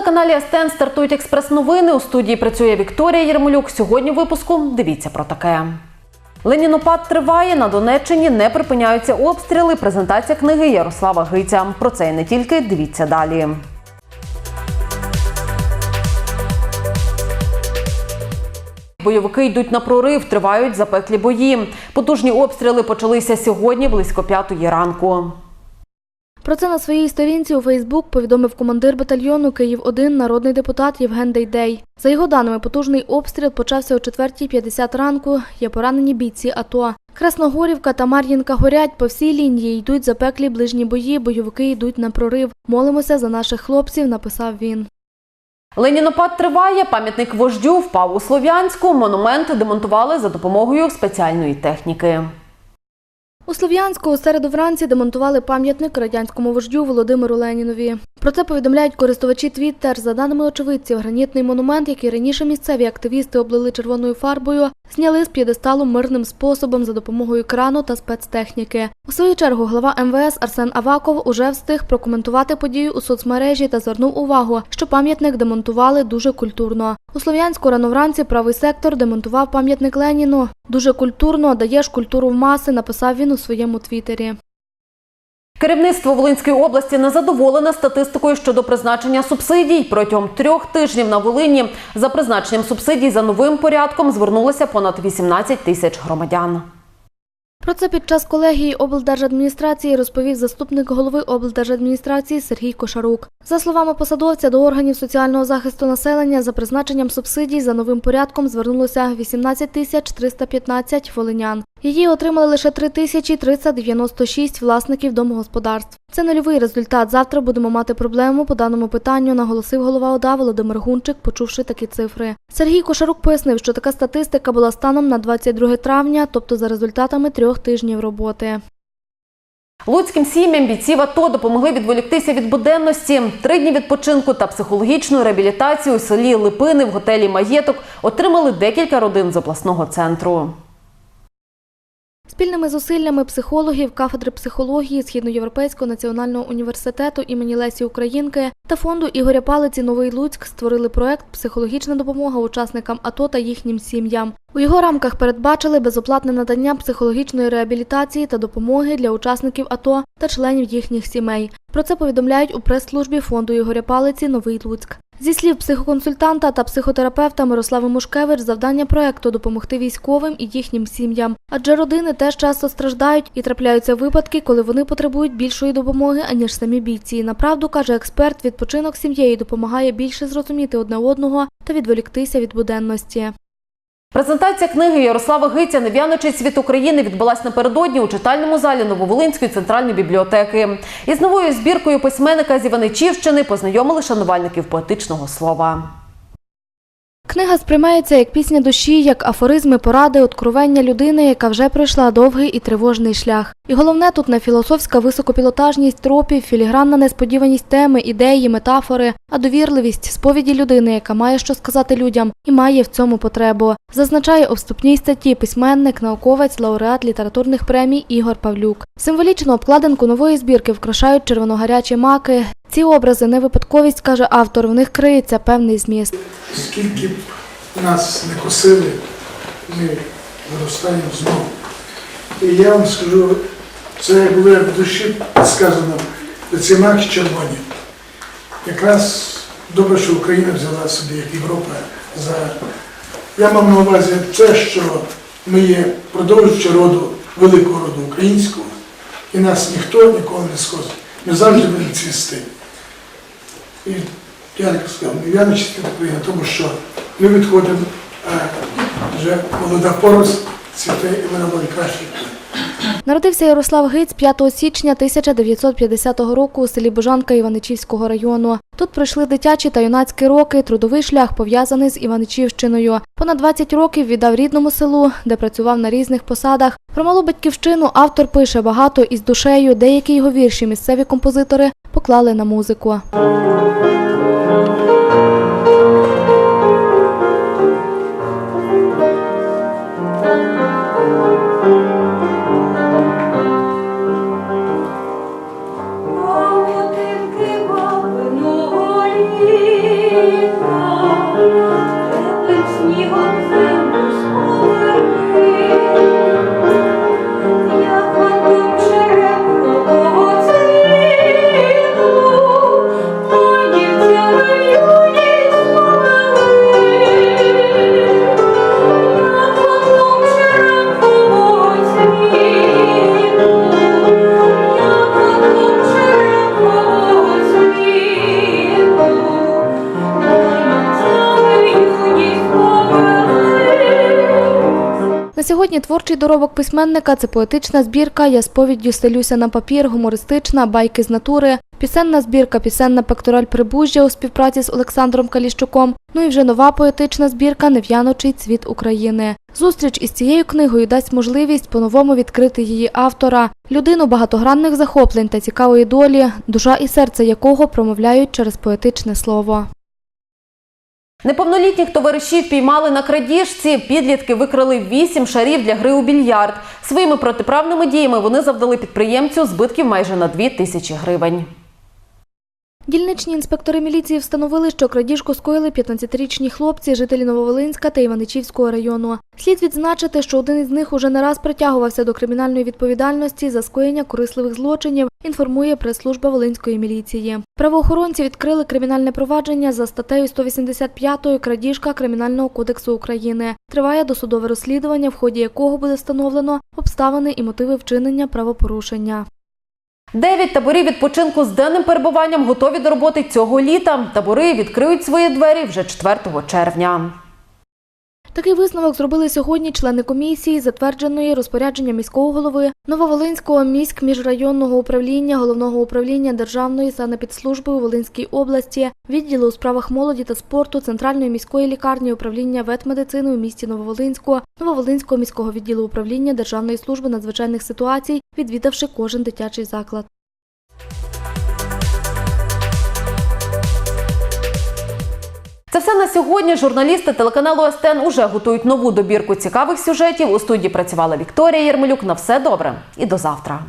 телеканалі СТН стартують експрес-новини. У студії працює Вікторія Єрмолюк. Сьогодні в випуску дивіться про таке. Ленінопад триває. На Донеччині не припиняються обстріли. Презентація книги Ярослава Гиця. Про це і не тільки дивіться далі. Бойовики йдуть на прорив, тривають запеклі бої. Потужні обстріли почалися сьогодні близько п'ятої ранку. Про це на своїй сторінці у Фейсбук повідомив командир батальйону Київ 1 народний депутат Євген Дейдей. За його даними, потужний обстріл почався о 4.50 ранку. Є поранені бійці АТО. Красногорівка та Мар'їнка горять по всій лінії. Йдуть запеклі ближні бої. Бойовики йдуть на прорив. Молимося за наших хлопців. Написав він. Ленінопад триває. Пам'ятник вождю впав у Слов'янську. Монумент демонтували за допомогою спеціальної техніки. У Слов'янську у середу вранці демонтували пам'ятник радянському вождю Володимиру Ленінові. Про це повідомляють користувачі Твіттер. За даними очевидців, гранітний монумент, який раніше місцеві активісти облили червоною фарбою, зняли з п'єдесталу мирним способом за допомогою крану та спецтехніки. У свою чергу глава МВС Арсен Аваков уже встиг прокоментувати подію у соцмережі та звернув увагу, що пам'ятник демонтували дуже культурно. У Слов'янську рано вранці правий сектор демонтував пам'ятник Леніну. Дуже культурно даєш культуру в маси, написав він у своєму твіттері. Керівництво Волинської області не задоволене статистикою щодо призначення субсидій. Протягом трьох тижнів на Волині за призначенням субсидій за новим порядком звернулося понад 18 тисяч громадян. Про це під час колегії облдержадміністрації розповів заступник голови облдержадміністрації Сергій Кошарук. За словами посадовця, до органів соціального захисту населення за призначенням субсидій за новим порядком звернулося 18 тисяч 315 волинян. Її отримали лише 3 тисячі 396 власників домогосподарств. Це нульовий результат. Завтра будемо мати проблему по даному питанню, наголосив голова ОДА Володимир Гунчик, почувши такі цифри. Сергій Кошарук пояснив, що така статистика була станом на 22 травня, тобто за результатами трьох тижнів роботи. Луцьким сім'ям бійців АТО допомогли відволіктися від буденності. Три дні відпочинку та психологічну реабілітацію у селі Липини в готелі Маєток отримали декілька родин з обласного центру. Спільними зусиллями психологів кафедри психології Східноєвропейського національного університету імені Лесі Українки та фонду Ігоря Палиці Новий Луцьк створили проект Психологічна допомога учасникам АТО та їхнім сім'ям. У його рамках передбачили безоплатне надання психологічної реабілітації та допомоги для учасників АТО та членів їхніх сімей. Про це повідомляють у прес-службі фонду Ігоря Палиці Новий Луцьк. Зі слів психоконсультанта та психотерапевта Мирослави Мушкевич, завдання проекту допомогти військовим і їхнім сім'ям. Адже родини теж часто страждають і трапляються випадки, коли вони потребують більшої допомоги, аніж самі бійці. Направду каже експерт, відпочинок сім'єю допомагає більше зрозуміти одне одного та відволіктися від буденності. Презентація книги Ярослава Гиця Нев'яночий світ України відбулась напередодні у читальному залі Нововолинської центральної бібліотеки. Із новою збіркою письменника з Іваничівщини познайомили шанувальників поетичного слова. Книга сприймається як пісня душі, як афоризми, поради, откровення людини, яка вже пройшла довгий і тривожний шлях. І головне тут не філософська високопілотажність тропів, філігранна несподіваність теми, ідеї, метафори, а довірливість сповіді людини, яка має що сказати людям і має в цьому потребу. Зазначає у вступній статті письменник, науковець, лауреат літературних премій Ігор Павлюк. Символічну обкладинку нової збірки вкрашають червоногарячі маки. Ці образи не випадковість, каже автор. В них криється певний зміст. Скільки б нас не косили, ми виростаємо знову. І я вам скажу, це як було в душі сказано, маки червоні. Якраз добре, що Україна взяла собі, як Європа, за. Я мав на увазі те, що ми є продовжуючи роду, великого роду українського, і нас ніхто ніколи не схозить. Ми завжди будемо цвісти. І я так сказав, не в'яночити Україна, тому що ми відходимо, а вже молода поросль цвіте і вона буде краще. Народився Ярослав Гиць 5 січня 1950 року у селі Божанка Іваничівського району. Тут пройшли дитячі та юнацькі роки, трудовий шлях пов'язаний з Іваничівщиною. Понад 20 років віддав рідному селу, де працював на різних посадах. Про малу батьківщину автор пише багато із душею. Деякі його вірші місцеві композитори поклали на музику. Сьогодні творчий доробок письменника це поетична збірка Я сповіддю стелюся на папір, гумористична, байки з натури, пісенна збірка, пісенна пектораль Прибужжя у співпраці з Олександром Каліщуком. Ну і вже нова поетична збірка Нев'яночий цвіт України. Зустріч із цією книгою дасть можливість по-новому відкрити її автора, людину багатогранних захоплень та цікавої долі, душа і серце якого промовляють через поетичне слово. Неповнолітніх товаришів піймали на крадіжці. Підлітки викрали вісім шарів для гри у більярд. Своїми протиправними діями вони завдали підприємцю збитків майже на дві тисячі гривень. Дільничні інспектори міліції встановили, що крадіжку скоїли 15-річні хлопці, жителі Нововолинська та Іваничівського району. Слід відзначити, що один із них уже не раз притягувався до кримінальної відповідальності за скоєння корисливих злочинів, інформує прес-служба Волинської міліції. Правоохоронці відкрили кримінальне провадження за статтею 185 крадіжка Кримінального кодексу України. Триває досудове розслідування, в ході якого буде встановлено обставини і мотиви вчинення правопорушення. Дев'ять таборів відпочинку з денним перебуванням готові до роботи цього літа. Табори відкриють свої двері вже 4 червня. Такий висновок зробили сьогодні члени комісії, затвердженої розпорядженням міського голови Нововолинського міськ міжрайонного управління головного управління Державної санепідслужби у Волинській області, відділу у справах молоді та спорту Центральної міської лікарні управління ветмедицини у місті Нововолинську, Нововолинського міського відділу управління Державної служби надзвичайних ситуацій, відвідавши кожен дитячий заклад. Це все на сьогодні. Журналісти телеканалу СТН уже готують нову добірку цікавих сюжетів. У студії працювала Вікторія Єрмолюк. На все добре і до завтра.